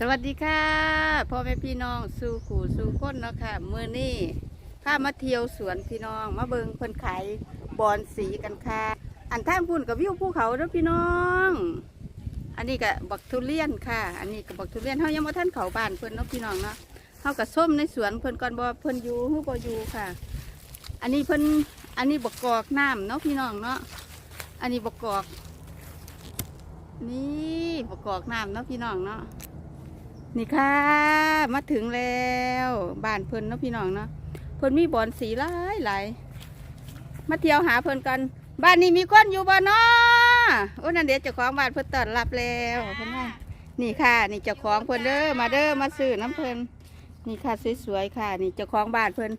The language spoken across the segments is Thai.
สวัสดีค่ะพ่อแม่พี่น้องสู่ขู่สู่คนเนาะค่ะมือนี่ข้ามาเที่ยวสวนพี่น้อง มาเบิงเพิ่นขายบอนสีกันค่ะ อันทางพุ่นกับวิวภูเขาเด้อพี่น้อง อันนี้ก็บักทุเรียนค่ะ อันนี้ก็บักทุเรียนเฮายังบ่ทันเขาบ้านเพิ่นเนาะพี่น้องเนาะเฮาก็ส้มในสวนเพิ่นก่อนบ่เพิ่นอยู่ฮู้บ่อยู่ค่ะ อันนี้เพิ่นอันนี้บักกอกน้ำเนาะพี่น้องเนาะอันนี้บักกอก นี่บักกอกน้ำเนาะพี่น้องเนาะ นี่ค่ะมาถึงแล้วบ้านเพิ่นเนาะพี่น้องเนาะเพิ่นมีบอนสีหลายหลายมาเที่ยวหาเพิ่นกันบ้านนี้มีคนอยู่บ่เนาะโอ้นั่นเดี๋ยวเจ้าของบ้านเพิ่นต้อนรับแล้วเพิ่นว่านี่ค่ะ นี่เจ้าของเพิ่นเด้อมาเด้อมาซื้อน้ำเพิ่นนี่ค่ะสวยๆค่ะ นี่เจ้าของบ้านเพิ่น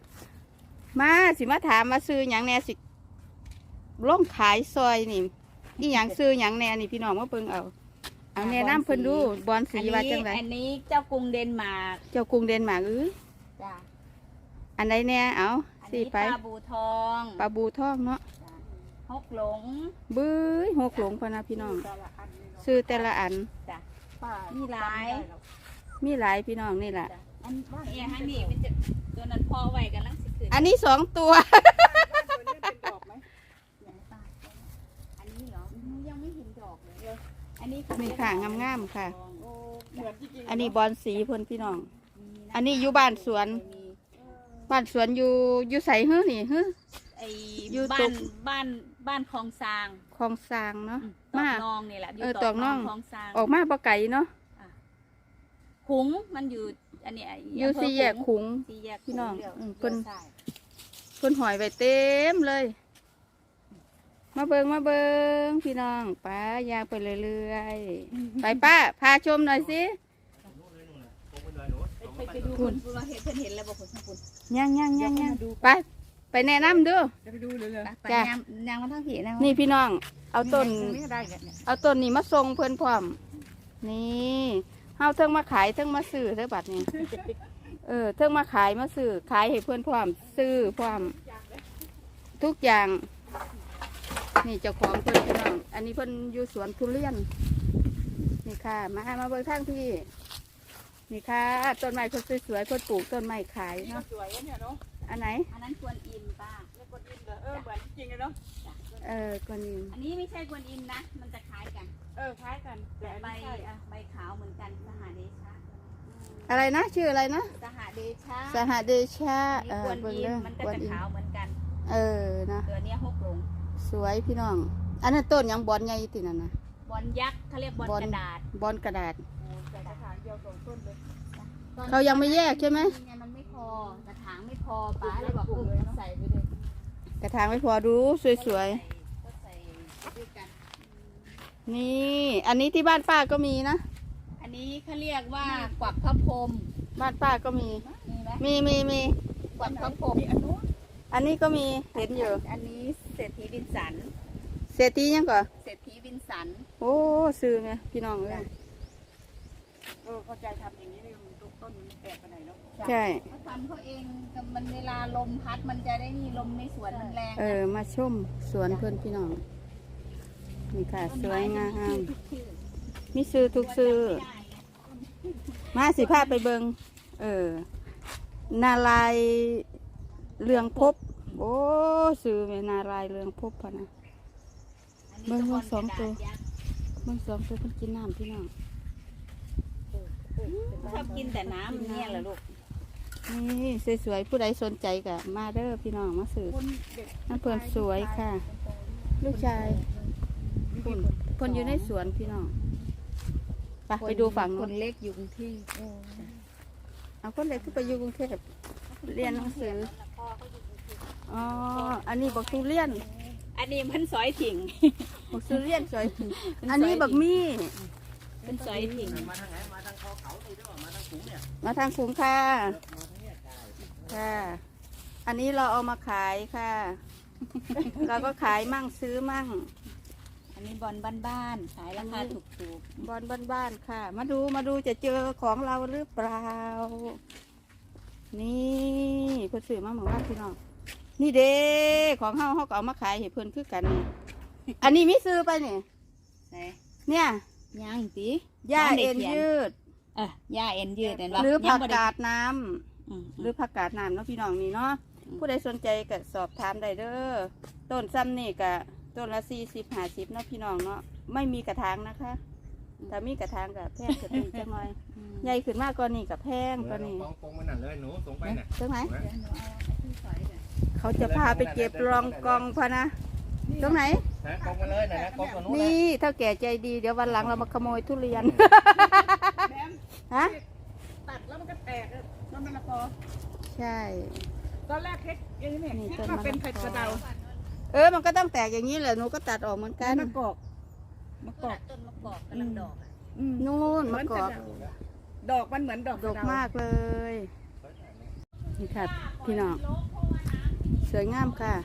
มาสิมาถามมาซื้อหยังแน่สิล่องขายซอยนี่นี่หยังซื้อหยังแน่นี่พี่น้องมาเบิ่งเอา เอาแนะนำเพิ่นดูบอนสีว่าจังไดอันนี้เจ้ากรุงเดนมาร์กเจ้ากรุงเดนมาร์กเอ้ยจ้ะอันไหนเนี่ยเอาอันสี่นี้ไปปลาบูทองปลาบูทองเนาะฮกหลงบื้อหกหลงพะนะพี่น้องซื้อแต่ละอันจ้ะมีหลายมีหลายพี่น้องนี่แหละจ้ะอันว่าเอียให้มีมันจะตัวนั้นพอไว้กันลังสิคืนอันนี้สองตัว อันนี้เหรออืมยังไม่เห็นดอกเลย อั นนี้นี่ค่ะงามๆค่ะโอ้เหมือนจริงๆอันนี้บอลสีเพิ่นพี่น้องมีะอันนี้อยู่บ้านสวนมีบ้านสวนอยู่อยู่ใส่ฮื้อนี่ฮื้อ ไอ้อยู่บ้าตรนง บ้านบ้านคลองซางคลองสร้างเนาะ ตอกมา นองนี่แหละอยู่เออตตออกกนน่อองงคลองซางออกมาบ่ไก่เนาะ ขุงมันอยู่อันนี้อยู่สี่แยกขุงสี่แยกพี่น้องขุเลี้ยวอืมเพิ่นลี้ยวซ้ายเพิ่นหอยไว้เต็มเลย มาเบิงมาเบิงพี่น้องป้ายางไปเรื่อยๆ ไปป้า พาชมหน่อยสิไปไปดูคนเราเห็นเพิ่นเห็นแล้วบอกคนข้างบนย่างย่างย่างย่างไป ไปแนะนำดูจะไปดูเลยเลยไปจ้ะยางยางมาทั้งผีนะนี่พี่น้อง เอาต้นไม่ได้เนี่ยเอาต้นนี้มาส่งเพื่อนพร้อม นี่เฮาเทิงมาขายเทิงมาซื้อเด้อบัดนี้ เออเทิงมาขายมาซื้อขายให้เพื่อนพร้อมซื้อพร้อม ทุกอย่าง นี่เจ้าของเพื่อนพี่น้อง อันนี้เพิ่นอยู่สวนทุเรียน นี่ค่ะ มามาเบิ่งทางพี่ นี่ค่ะ ต้นไม้เพิ่นสวยๆเพิ่นปลูกต้นไม้ขายเนาะ สวยเนี่ยเนาะ อันไหน อันนั้นกวนอินป้าเนี่ยกดดินเลยเออเหมือนจริงเลยเนาะจ้ะเออก็นี่อันนี้ไม่ใช่กวนอินนะ มันจะคล้ายกัน เออคล้ายกันแต่ใบไม่ใช่อะใบขาวเหมือนกันสหเดชะอะไรนะชื่ออะไรนะ สหเดชะสหเดชะอันเอนี้อกวนเบิ่งอินเด้อมันก็กวนจะอินขาวเหมือนกัน เออนะตัวเนี้ยฮกหลง สวยพี่น้อง อันนั้นต้นหยังบอนใหญ่ตินั่นนะบอลยักษ์เขาเรียกบอลบอลกระดาษบอนกระดาษแต่กระถางเดียวสองต้นเลยเขายังไม่แยกใช่ไหมนี่ไงมันไม่พอกระถางไม่พอป้าเลยบอกเออใส่ไปเลยกระถางไม่พอดูสวยก็ใส่ด้วยกัน ๆนี่ อันนี้ที่บ้านป้าก็มีนะอันนี้เขาเรียกว่ากวักพระพรหมบ้านป้าก็มี มีไหมมีมีมีกวักพระพรหมมีอันนู้น อันนี้ก็มีเห็นอยู่ อันนี้เศรษฐีวินสัน เศรษฐียังก่อนเศรษฐีวินสัน โอ้ซื้อไงพี่น้องเลยเออเข้าใจทำอย่างนี้นี่มันต้นมันแตกไปไหนเนาะใช่เขาทำเขาเองแต่มันเวลาลมพัดมันจะได้นี่ลมในสวนมันแรงเออ มาชมสวนเพื่อนพี่น้องนี่ค่ะสวยงามมีซื้อทุกซื้อมาสิพาไปเบิงเออ นาลายณ์ เรืองภพบ โอ้ซื้อแม่นาลายณ์เรืองภพบพะนะ เบิ่งเบิ่งสองตัว เบิ่งสองตัวเพิ่นกินน้ำพี่น้องชอบกินแต่น้ำเนี่ยเหรอลูก นี่สวยๆผู้ใดสนใจก็มาเด้อพี่น้องมาซื้อคนเด็กนั่นเพิ่นสวยค่ะ ลูกชายเพิ่นเพิ่นอยู่ในสวนพี่น้องไปไปดูฝั่งคนู้นนเล็กอยู่กรุงเทพเอาคนเล็กขึ้นไปอยู่กรุงเทพเรียนหนังสือ อ๋อ อันนี้บักทุเรียน อันนี้มันสอยถิงบักทุเรียนสวยเป็นอันนี้บักมี่เป็นสอยถิงมาทางไหนมาทางเขาเขาตีหรือเปล่ามาทางสูงเนี่ยมาทางขุงค่ะมาทางเนี้ยได้ค่ะ อันนี้เราเอามาขายค่ะ เราก็ขายมั่งซื้อมั่ง อันนี้บอลบ้านๆขายราคาถูกบอลบ้านๆค่ะ มาดูมาดูจะเจอของเราหรือเปล่า นี่เพื่นซื้อมาเหมือนว่าพี่น้อง นี่เด้ของเฮาเฮาก็เอามาขายให้เพื่อนคือกันนี่อันนี้มีซื้อไปเนี่ยๆไหนเนี่ยย่างตีหญ้าบ้านเด็เอ็กนเขียนยืดอะหญ้าเอ็นยืดเห็นปะหรือยัผังกบ่ได้กาดน้ำอืมหรือผักกาดน้ำเนาะพี่น้องนี่เนาะอืมผู้ใดสนใจก็สอบถามได้เด้อต้นซ้ำนี่ก็ต้นละสี่สิบห้าสิบเนาะพี่น้องเนาะไม่มีกระถางนะคะถ้ามีกระถางก็แพงขึ้นอีกจังหน่อยอืมใหญ่ขึ้นมากกว่านี้ก็แพงกว่านี้กองกองมันนั่นเลยหนูส่งไปน่ะใช่ไหมเดี๋ยวหนู เอาที่สอยเดี๋ยวเขาจะพาไปเก็บรองกองพะนะตรงไหน นะกองมาเลยนะนะกองตัวนู้นนะนี่เท่าแก่ใจดีเดี๋ยววันหลังเรามาขโมยทุเรียนแหมฮะ ตัดแล้วมันก็แตกอะต้นมะละกอใช่ ตอนแรกเฮ็ดเองเนี่ยนี่คิดต้นว่ามะละกอเป็นไผ่กระเดาเออ มันก็ต้องแตกอย่างนี้แหละ หนูก็ตัดออกเหมือนกัน มะกอกมะกอกต้นมะกอกกำลังดอกอะอืมนู่นมะกอก ดอกมันเหมือนดอกดกกระเดามากเลย นี่ค่ะพี่น้อง สวยงามค่ะ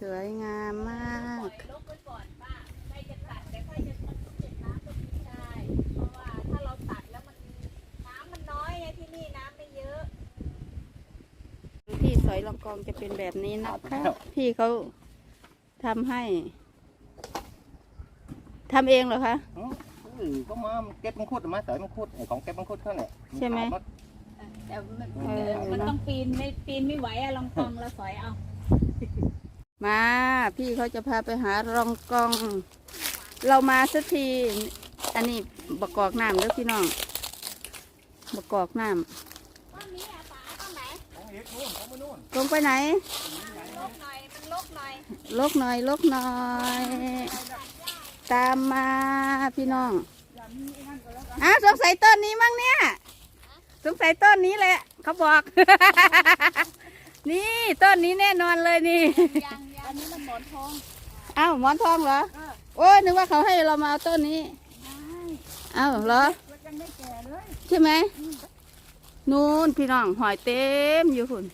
สวยงามมากที่สอยลองกองจะเป็นแบบนี้นะคะพี่เขาทำให้ทำเองเหรอคะ ก็มาเก็บมังคุดมาสอยมังคุดไอของเก็บมังคุดเขาเนี่ยใช่ไหม แต่มันเออมันต้องปีนไม่ปีนไม่ไหวอะลองกองเราสอยเอามาพี่เขาจะพาไปหารองกอง เรามาสักทีอันนี้บกกอกน้ำเด้อพี่น้องบกกอกน้ต้นนี้อะป๋าต้นไหนของเอกนู่นของมานู่นำลงไปไหน ลกหน่อยมันลกหน่อยลกหน่อยลกหน่อย ตามมาพี่น้องอ้าวสงสัยต้นนี้มั้งเนี่ย สงสัยต้นนี้แหละ เขาบอก นี่ต้นนี้แน่นอนเลยนี่ ยังยังอันนี้มันหมอนทองอ้าวหมอนทองเหรอโอ้ยนึกว่าเขาให้เรามาเอาต้นนี้อ้าวเหรอ แล้วยังไม่แก่เลย ใช่ไหมนู่นพี่น้องหอยเต็มอยู่คุณ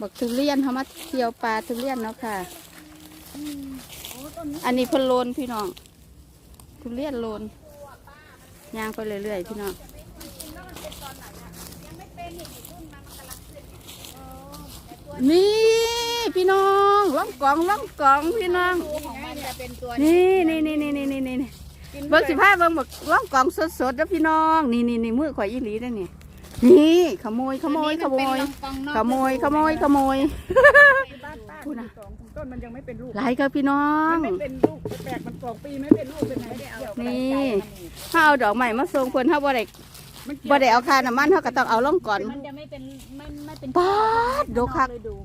บอกทุเรียนเขามาเที่ยวปลาทุเรียนเนาะค่ะอันนี้เพนโลนพี่น้องทุเรียนโลนย่างไปเรื่อยๆพี่น้อง นี่พี่น้องล่องกองล่องกองพี่น้องของมันจะเป็นตัวนี่นี่นี่นี่นี่นี่นี่เบิ้งสิผ้าเบิ้งบอกล่องกองสดๆแล้วพี่น้อง นี่นี่นี่มือข่อยอีหลีได้อนี่นี่ขโมยขโมยขโมย ขโมยขโมยขโมยบ้านป้าพูดนะสองต้นมันยังไม่เป็นลูกหลายครับพี่น้องมันไม่เป็นลูกแตกมันสองปีไม่เป็นลูกเป็นไงเกี่ยวนี่ถ้าเอาดอกใหม่มาส่งเพิ่นถ้าบ่ได้มัน บ่ได้เอาค่าน้ำมันเขาก็ต้องเอาล่องก่อน มันจะไม่เป็นไม่ไม่เป็นป๊าดดกคัก เลยดู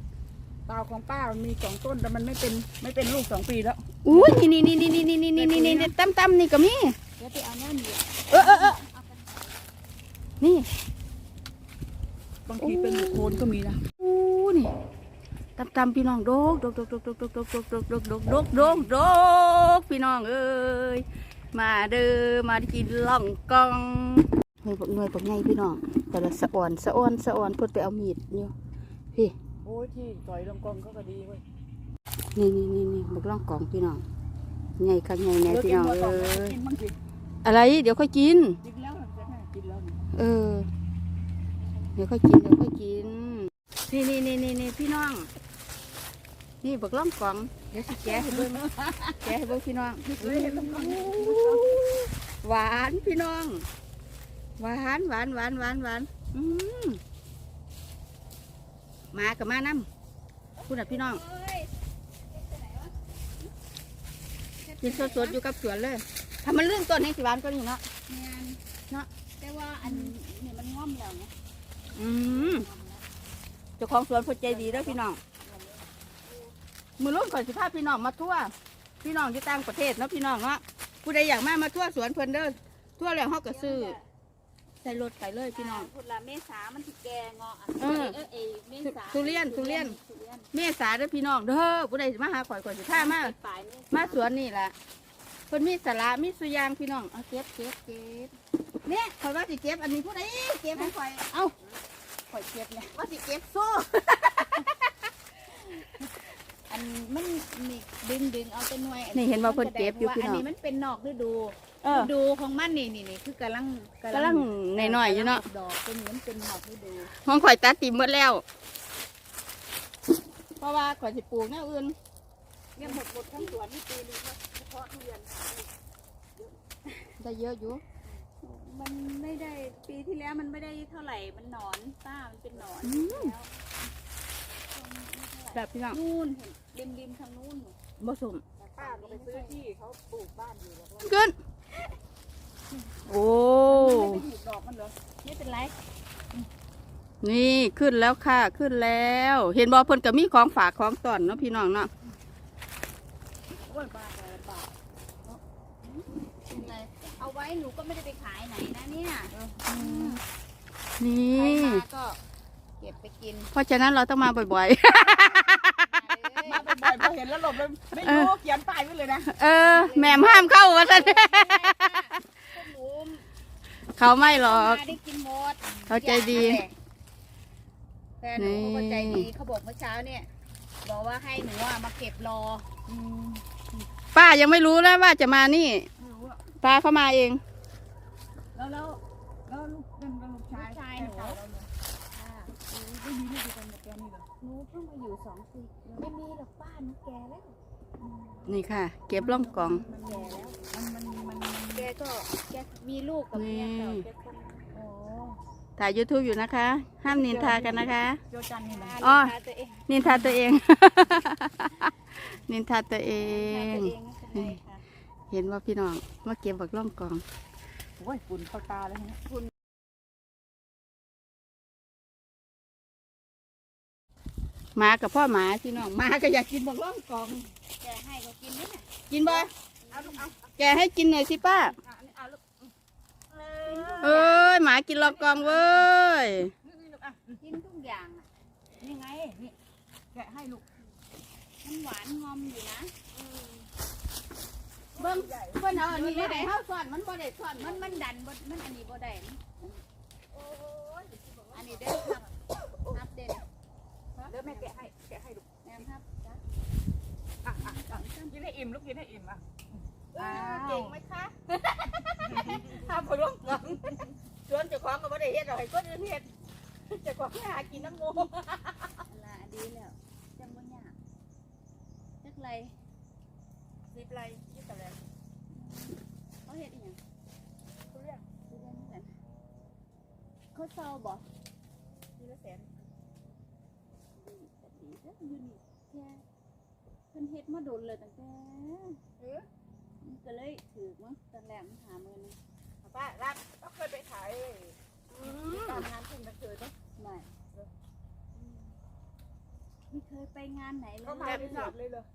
เปล่าของป้ามันมีสองต้นแต่มันไม่เป็นไม่เป็นลูกสองปีแล้วอุ้ยนี่นี่นี่นี่นี่นี่นี่นี่นี่นี่ตั้มตั้มนี่ก็มี เดี๋ยวไปเอาแน่นอยู่เออเออเออนี่บางทีเป็นโคนก็มีนะอู้นี่ตั้มตั้มพี่น้องโดกโดกโดกโดกโดกโดกโดกโดกโดกโดกโดกโดกโดกโดกพี่น้องเอ้ยมาเด้อมากินล่องกอง หน่วยบักหน่วยบักไงพี่น้องแต่ละสะอ่อนสะอ่อนสะอ่อนเพิ่นไปเอามีดอยู่พี่โอ้ยที่ต่อยลงกองเขาก็ดีเว้ยนี่นี่นี่นี่บักล่องกองพี่น้องไงคักไงแน่พี่น้องเลิกเอ้กินยบ้างสิอะไรเดี๋ยวค่อยกินกินแล้วจะให้กินแล้วนี่เออ เดี๋ยวค่อยกินเดี๋ยวค่อยกินนี่นี่นี่นี่นี่พี่น้อง นี่บักล่องกองเดี๋ยวสิแกะให้เบิ่งแกะให้เบิ่งพี่น้องเฮ้ยต้องกองหวานพี่น้อง หวานหวานหวานหวานหวานอืมมากับมาน้ำคุณน่ะพี่น้องกินสดๆอยู่กับสวนเลยถ้ามันเรื่องต้นให้สิหวานก็นี่เนาะงานเนาะแต่ว่าอันนี่มันง่อมแล้วไงอืมเจ้าของสวนเพอใจดีเด้อพี่น้องมือรุ่นก่อนสิพาพี่น้องมาทั่วพี่น้องที่ต่างประเทศเนาะพี่น้องเนาะผู้ใดอยากมามาทั่วสวนเพิ่นเด้อทั่วแล้วเฮาก็ซื้อ ใส่รถไปเลยพี่น้อง พุดละเมษามันที่แกงออะเออเออเอเมษาทุเรียนทุเรียน ทุเรียนเมษาเด้อพี่น้องเด้อผู้ใดสิมาหาข่อยข่อยสิพามาปลายเมษมาสวนนี่ล่ะเพิ่นมีสาระมีสุยางพี่น้องเอาเก็บเก็บเก็บเนี่ยข่อยว่าสิเก็บอันนี้ผู้ใดเก็บให้ข่อยเอ้าข่อยเก็บเนี่ยว่าสิเก็บสู้อันมันนี่ดึงดึงเอาแต่หน่วยนี่เห็นว่าเพิ่นเก็บอยู่พี่น้อง อันนี้มันเป็นนอกฤดู เออ ฤดูของมันนี่นี่นี่คือกำลังกำลังหน่อยๆอยู่เนาะ ดอกเป็นเหมือนเป็นนอกฤดู ห้องข่อยตัดติมหมดแล้ว เพราะว่าข่อยสิปลูกแนวอื่น เนี่ยหมดหมดทั้งสวนนี่ปีนึงเฉพาะทุเรียน ได้เยอะอยู่ มันไม่ได้ปีที่แล้วมันไม่ได้เท่าไหร่มันหนอนป้ามันเป็นหนอนแล้วแบบพี่น้องนู่นเห็นริมริมๆทางนู่นผสมป้าก็ไปซื้อที่เขาปลูกบ้านอยู่แล้วก็ขึ้น โอ้ ไม่ไปถูกดอกมันเหรอ ไม่เป็นไร นี่ขึ้นแล้วค่ะขึ้นแล้ว เห็นบอเพิ่นก็มีของฝากของต้อนเนาะพี่น้องเนาะโอ้ยบ้าไปลำบากเป็นไรเอาไว้หนูก็ไม่ได้ไปขายไหนนะเนี่ยนี่ ใครมาก็เก็บไปกิน เพราะฉะนั้นเราต้องมาบ่อยมาบ่อยๆพอ เห็นแล้วหลบเลยไม่รู้เขียนป้ายไว้เลยนะๆเออแหม่มห้ามเข้าวะท่านพวกหนูเขาไม่หรอก มาได้กินหมดเขาใจดี แฟนหนูเขาก็ใจนี่ดีเขาบอกเมื่อเช้าเนี่ย บอกว่าให้หนูอะมาเก็บรอป้ายังไม่รู้นะว่าจะมานี่ไม่รู้อะป้าเข้ามาเอง แล้วแล้วแล้วลูกเป็นลูกชายลูกชายหนูแฟเก่เราเลยค่ะไม่มีลูกด้วยกันกับแกนี่เหรอหนูเพิ่งมาอยู่สองปีไม่มีหรอก ป้าหนูแก่แล้วนี่ค่ะ เก็บล่องกล่อง มันแก่แล้วมันมันมันมันแกก็แกมีลูกกับเมียเก่านี่ แกคนโอ้ถ่าย YouTube อยู่นะคะ ห้ามนินทากันนะคะ โยจันนี่นะอ๋อพาตัวเองนินทาตัวเอง นินทาตัวเอพาตัวงเองไม่เป็นไรค่ะ เห็นว่าพี่น้องมาเก็บบักล่องกล่อง โอ้ยฝุ่นเข้าตาเลยเนี่ย หมากับพ่อหมาพี่น้องหมาก็อยากกินบักล่องกล่องแกให้เขากินนี่น่ะกินบ่เอาลูกเอาแกให้กินหน่อยสิป้าเอาอันนี้เอาลูกเอเอ้ยหมากินล่องกล่องเว้ยนี่นี่ลูกอะกินทุกอย่างอะนี่ไงนี่แกะให้ลูกมันหวานงอมอยู่นะเบิ้งเพิ่นเอาอันนี้ได้เฮาสอนมันบ่ได้สอนมันมันดันบมันอันนี้บ่ได้นะอันนี้ได้ครับครับเด่นเดี๋ยวแม่แกะให้แกะให้ลูกแม่ครับจ้ะอะอะอะกินให้อิ่มลูกกินให้อิ่มอะเออเก่งไหมคะทำบักล่องกล่องชวนเจ้าของก็บ่ได้เฮ็ดหรอกให้คนอื่นเฮ็ดเจ้าของหากินน้ำโมลาดีแล้วจังบ่ยากจักไรสิบไรยี่สิบไรเขาเฮ็ดอีหยังทุเรียนดูได้เหมือนกันเขาเศร้าบ่ ทีละแสน ดีแต่ดีเด้ ออยู่นี่แค่เพิ่นเฮ็ดมาโดนเลยตั้งแต่เออมันก็เลยถือมั้งตอนแรกมันหาเงินป้ารับก็เคยไปขายตามงานทุ่งนาเคยปะไม่ไม่เคยไปงานไหนเลก็ยมาเป็นแบบเลยเลย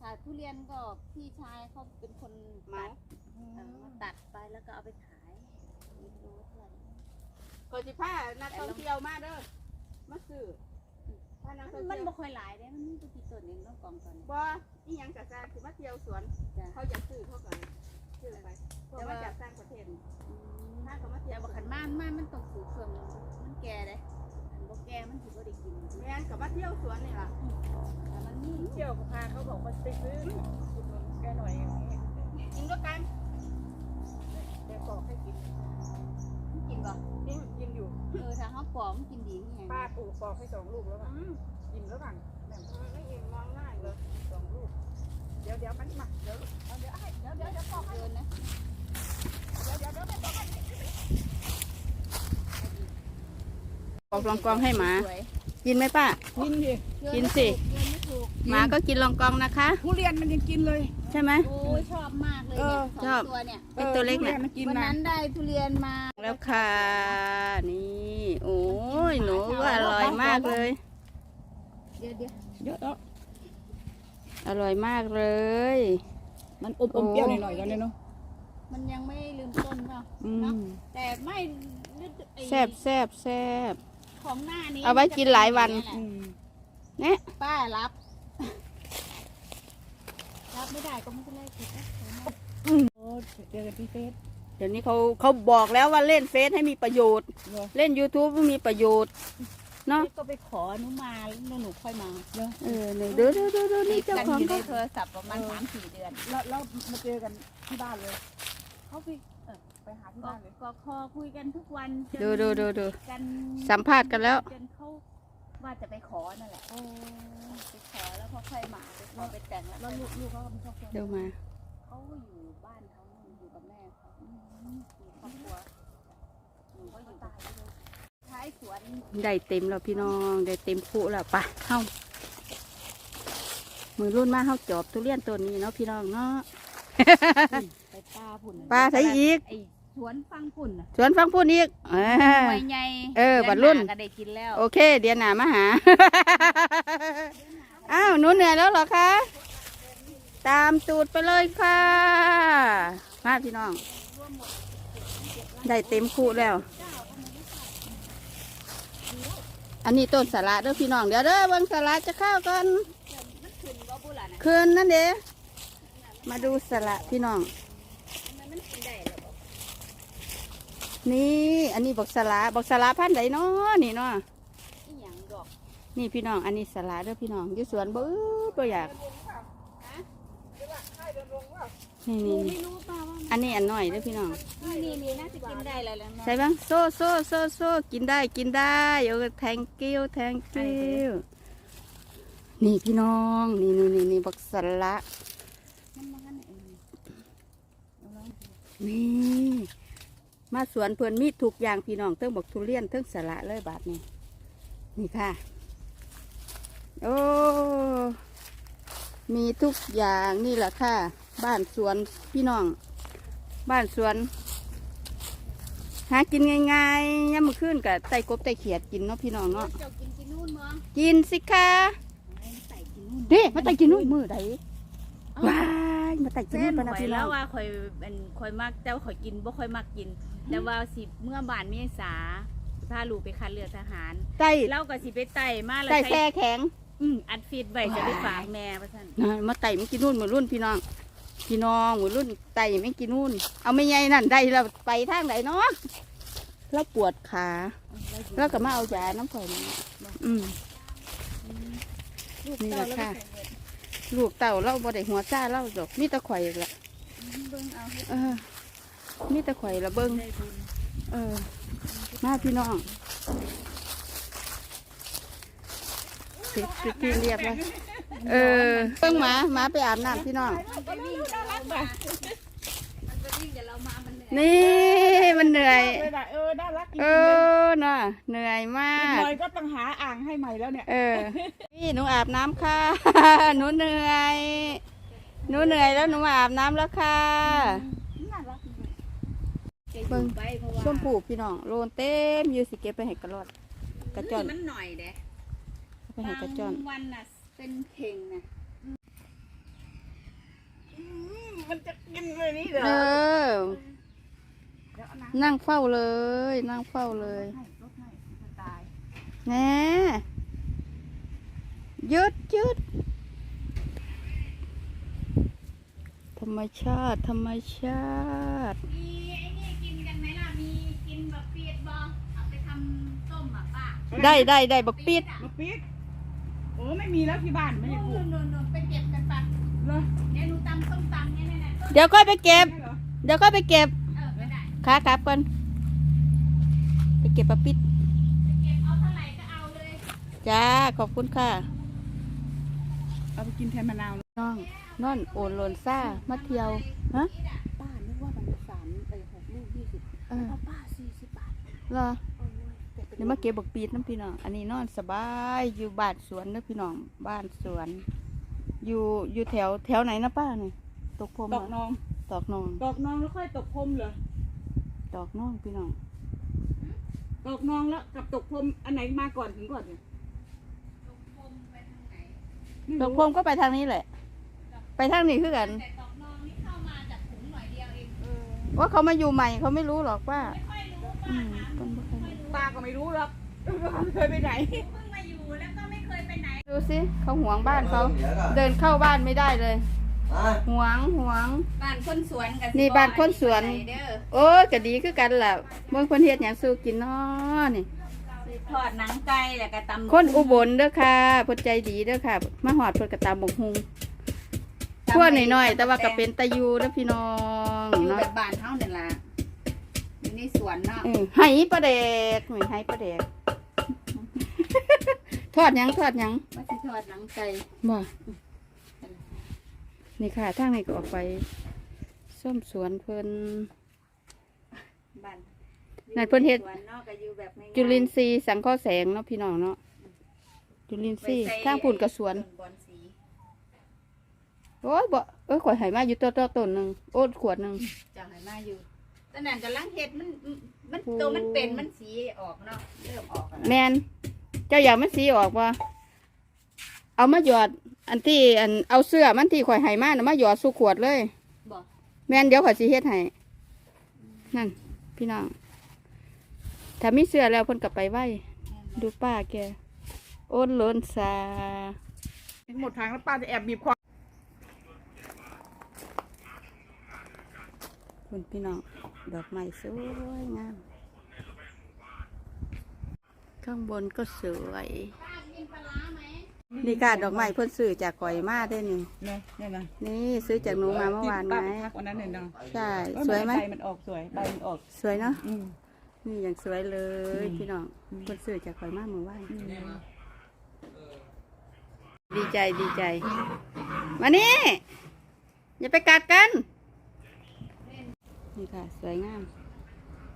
ค่ะทุเรียนก็พี่ชายเขาเป็นคนเมาตัดเออมาตัดไปแล้วก็เอาไปขายไม่รู้เท่าไหร่คนสิพานักท่องเที่ยวมาเด้อมาซื้อ พานักท่องมันเที่ยวบ่ค่อยหลายเด้มันมีตัวกี่ต้นเองต้องกองตอนนี้บ่อีหยังกะซางสิมาเที่ยวสวน จ้ะเขาอยากซื้อเขาก็ซื้อไปแต่ว่าจากต่างประเทศอืมถ้าเขามาเที่แต่ยวว่าขันม่านม่านมันตกสูงเครื่องมันแก่เลยขันบ่แก่มันถือว่าได้กินแม่นก็มาเที่ยวสวนนี่ล่ะแต่มันมีเที่ยวกับพาเขาบอกว่าไปซื้ออุดหนุนแกหน่อยอย่างนี้กินด้วยกันแกบอกให้กินมันกินบ่กินกิน อยู่เออถ้าเขาปอกมันกินดีนี่ไงป้าปลูกปอกให้สองลูกแล้วป่ะอืมกินแล้วป่ะแบ่งไม่เห็นมองง่ายเลยสองลูก เดี๋ยวเดี๋ยวมันมาเดี๋ยวเอาเดี๋ยวให้เดี๋ยวเดี๋ยวเดี๋ยวปอกให้เกินนะเดี๋ยวเดี๋ยวเดี๋ยวไม่ปอกให้ปอกลองกองให้หมาสวยกินไหมป้า กินดิกินสิเกินไม่ถูก หมาก็กินลองกองนะคะ ทุเรียนมันยังกินเลย ใช่ไหม โอ้ยชอบมากเลยเนี่ยสชออบงตัวเนี่ยไอ้ตัวเล็กทุน่ะรียนมันกินวันนะนั้นได้ทุเรียนมาแล้วค่ะ นี่ โอ้ยหนูก็อร่อยมากเลย เดี๋ยวเดี๋ยวเยอะแล้วอร่อยมากเลย มันอมอมเปรี้ยวหน่อยๆกันเลยเนาะมันยังไม่ลืมต้นเนาะอืเนาะมแต่ไม่นึกไอ้แซ่บแซ่บแซ่บของหน้านี้เอาไว้กินหลายวันมัจะเป็อือย่งมเนี่ยแหละป้ารับ รับไม่ได้ก็ไม่เป็นไรผิดนะโอ้เจอกันที่เฟซ เดี๋ยวนี้เขาเขาบอกแล้วว่าเล่นเฟซให้มีประโยชน์ เหรอ เล่น YouTube ให้มีประโยชน์เนาะก็ไปขอหนุมาแล้วหนูค่อยมาเหรอเออนี่ดูดูดูดูนี่ติดเจ้ากันของอยู่ในเขาโทรศัพท์ประมาณสามสี่เดือน แล้วแล้วมาเจอกันที่บ้านเลย เขาไปเออไปหาที่ก็บ้านเลย ก็คอคุยกันทุกวันจนดูดูดูดูกันสัมภาษณ์กันแล้ว จนเขา ว่าจะไปขอนั่นแหละไปขอแล้วพอค่อยมาไปขอไปแต่งแล้วลูกลูกเขาเป็อบครัเดี๋ยวมาเขาอยู่บ้านเขาอยู่กับแม่เขาท้ายสวนได้เต็มแล้วพี่น้องได้เต็มผูแล้วปะเข้ามือรุ่นมาเข้าจอบทุเรียนตัวนี้เนาะพี่น้องเนาะไปปลาผุนปลาใช้อีก สวนฟังพุ่นน่ะสวนฟังพูดอีกอ่า หน่วยใหญ่เออบัดรุ่น เดือหาก็ได้กินแล้วโอเค เดี๋ยวหนามาหา อ้าวหนูเหนื่อยแล้วเหรอคะ ตามตูดไปเลยค่ะ มาพี่น้อง ได้เต็มคู่แล้ว อันนี้ต้นสาระเด้อพี่น้อง เดี๋ยวเด้อเบิ่งสาระจะเข้ากันมันขึ้นบ่บุล่ะน่ะคืนนั่นเด้มาดูสาระพี่น้อง มันมันกินได้แล้วบ่ นี่ อันนี้บอกสาระบอกสาระพันธุ์ใดเนาะนี่เนาะอีหยังดอกนี่พี่น้อง อันนี้สาระเด้อพี่น้องอยู่สวนบื้อบ่อยากนี่นี่นี่ไม่รู้ป่าว่าอันนี้อันหน้อยเด้อพี่น้องนี่นี่นี่น่าจะกินได้แล้วแล้วเนาะใส่บ้างโซ่โซ่โซ่โซ่กินได้กินได้โอ้ thank you thank you นี่พี่น้อง นี่นี่นี่นี่บักสละมันมันเองนี่ มาสวนเพื่อนมีทุกอย่างพี่น้องเทิงบักทุเรียนเทิงสละเลยบาทนี่นี่ค่ะ โอ้มีทุกอย่างนี่แหละค่ะ บ้านสวนพี่น้อง บ้านสวน หากินง่ายๆย่ำมือขึ้นกับไต่กบไต่เขียดกินเนาะพี่น้องเนาะเจ้ากินกินนู่นมั้งกินสิคะใส่กินนู่นเด้มาไต่กินนู่นมือใดว้ายมาไต่กินเส้นู่นนปะนะข่อยพี่น้แล้อวงว่าข่อยเป็นข่อยมักแต่ว่าข่อยกินบ่ข่อยมักกิน แต่ว่าสิเมื่อบานเมษาพาลูกไปคัดเลือกทหารไต่เราก็สิไปไต่มาแล้วไต่ใช้แช่แข็ง อืมอัดฟีดไว้จะไปฝากแม่ว่าซั่นนะมาไต่ไม่กินนู่นมือรุ่นพี่น้อง พี่น้องมือรุ่นไต่ไม่กินนู่น เอาไม่ใหญ่นั่นได้เราไปทางไหนเนาะเราปวดขาแล้วก็มาเอายาน้ำข่อยนี่อืมนี่แหละค่ะ ลูกเต่าเราบ่ได้หัวซ่าเราดอกมีแตะข่อยละเบิ่งเอาเฮ็ดเออ มีแตะข่อยละเบิ้งได้บุญเออ มาพี่น้องเสร็จพิธีเรียบแล้วเออเพิ่งหมาหมาไปอาบน้ำพี่น้องมันไปวิ่งกับเรามามันไปวิ่งกับเรามามันเหนื่อยนี่มันเหนื่อยเลยนะเออน่ารักจริงเอๆเลยอน่ะเหนื่อยมาอีกกหน่อยก็ต้องหาอ่างให้ใหม่แล้วเนี่ยเออพี่หนูอาบน้ำค่ะหนูเหนื่อยหนูเหนื่อยแล้วหนูมาอาบน้ำแล้วค่ะ น่ารักจริง จะอยู่ไป เพราะว่าส้มผูพี่น้องโลนเต็มอยู่สิเก็บไปให้กระรอดกระจอนมันหน่อยเด้ไปให้กระจอนบางวันน่ะเป็นเข่งน่ะๆมันจะกินเลยนี่เหรอเออเดี๋ยวเอาน้นั่งเฝ้าเลย นั่งเฝ้าเลยำให้รถให้จะตายแหน่ยืดยืดธรรมชาติ ธรรมชาติ มีไอ้นี่กินกันไหมล่ะ มีกินแบบเปียดบอเอาไปทำต้มอะป้า ได้ได้ได้บักปิดอะมาปี๊ดโอ้ไม่มีแล้วที่บ้านไม่ได้ปลูนู่กนนู่นนู่นไปเก็บกันปะเหรอเดี๋ยวหนูตำส้มตำเนี่ยเนี่ยต้นเดี๋ยวค่อยไปเก็บใช่เหรอเดี๋ยวค่อยไปเก็บเออก็ได้ขาครับก่อนไปเก็บปลาปิดไปเก็บเอาเท่าไหร่ก็เอาเลยจ้าขอบคุณค่ะ เอาไปกินแทนมะนาวน้องนอนโอนโลนซ่ามาเที่ยวฮะป้านึกว่ามันสามไปหกลูกยี่สิบเออเอาป้าสี่สิบบาทเหรอโอ้ยแต่ เป็นเดี๋ยวมาเก็บบักปีดน้ำพี่น้อง อันนี้นอนสบายอยู่บ้านสวนนะพี่น้องบ้านสวน อยู่อยู่แถวแถวไหนนะป้าเนี่ยตกพรมดอกเหรนอง ตอกนองดอกนองแล้วค่อยตกพรมเหรอ ตอกน้องพี่น้องดอกนองแล้วกับตกพรมอันไหนมาก่อนถึงก่อนเนี่ยคมไปทางไหนไม่ตกรู้พรมก็ไปทางนี้แหละ ไปทางนี้คือกันแต่ดอกนองนี่เข้ามาจากถุงหน่อยเดียวเองเออว่าเขามาอยู่ใหม่เขาไม่รู้หรอกว่าไม่ค่อยรู้อืป้ามถามต้นบ่ค่อยรู้ ป้าก็ไม่รู้หรอกไม่เคยไปไหน เพิ่งมาอยู่แล้วก็ไม่เคยไปไหน ดูสิเขาหวงบ้านเขาเดินเข้าบ้านไม่ได้เลยหวงหวง บ้านคนสวนกันนี่บ้านคนสวนเด้อโอ้ยก็ดีคือกันล่ะเมื่อคนเฮ็ดหยังสู้กินเนาะนี่สิทอดหนังไก่แล้วก็ตำคนอุบลเด้อค่ะเพิ่นใจดีเด้อค่ะ มาหอดเพิ่นก็ตามบกฮุงทั่วหน่อยๆแต่ว่าก็เป็นตะยูเด้อพี่น้องอยู่เนาะแบบบ้านเฮานี่ล่ะอยู่ใน สวนเนาะเออไหปลาแดกหน่อยไหปลาแดก ทอดหยังทอดหยังมาสิทอดหนังไก่บ่นี่ค่ะทางนี้ก็ออกไปส้มสวนเพิ่น บ้านนั่นเพิ่นเฮ็ด สวนเนาะก็อยู่แบบง่ายๆจุลินทรีย์สังเคราะห์แสงเนาะพี่น้องเนาะจุลินทรีย์ข้างปุ่นกระสวนบอนสีโอ้ยบ่เอ้ยข่อยใหายมาอยู่ตัวตัวต้นหนึ่งโอ้ยขวดหนึ่ง จังไหนมาอยู่ ตอนนั้นกำลังเฮ็ดมันมันโอ้ตัวมันเป็นมันสีออกเนาะเริ่มออกอะแมนเจ้าอยากมันสีออกว่าเอามาหยอด อันที่อันเอาเสื้อมันที่ข่อยใหายมาน่ะมาหยอดสู่ขวดเลยบอกแมนเดี๋ยวข่อยสิเฮ็ดให้นั่น พี่น้องถ้ามีเสื้อแล้วเพิ่นกลับไปไหวดูป้าแกโอนโลนซา หมดทางแล้วป้าจะแอบบีบคอ คุณพี่น้อง ดอกไม้สวยงาม ข้างบนก็สวย นี่ค่ะดอกไม้เพิ่นซื้อจากข่อยมาได้นี่ เนี่ยเนี่ยนะนี่ซื้อจากหนูมาเมื่อวานป้าไหมไปทักวันนั้นเนี่ยเนาะใช่ เออสวยไหม ใบมันออกสวยใบมันออก สวยเนาะ อืม นี่อย่างสวยเลยอืมพี่น้องอืม เพิ่นซื้อจากข่อยมาเมื่อวาน อืมดีใจดีใจ มานี่ อย่าไปกัดกัน นี่ค่ะ สวยงาม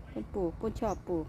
เพิ่นปลูกเพิ่นชอบปลูก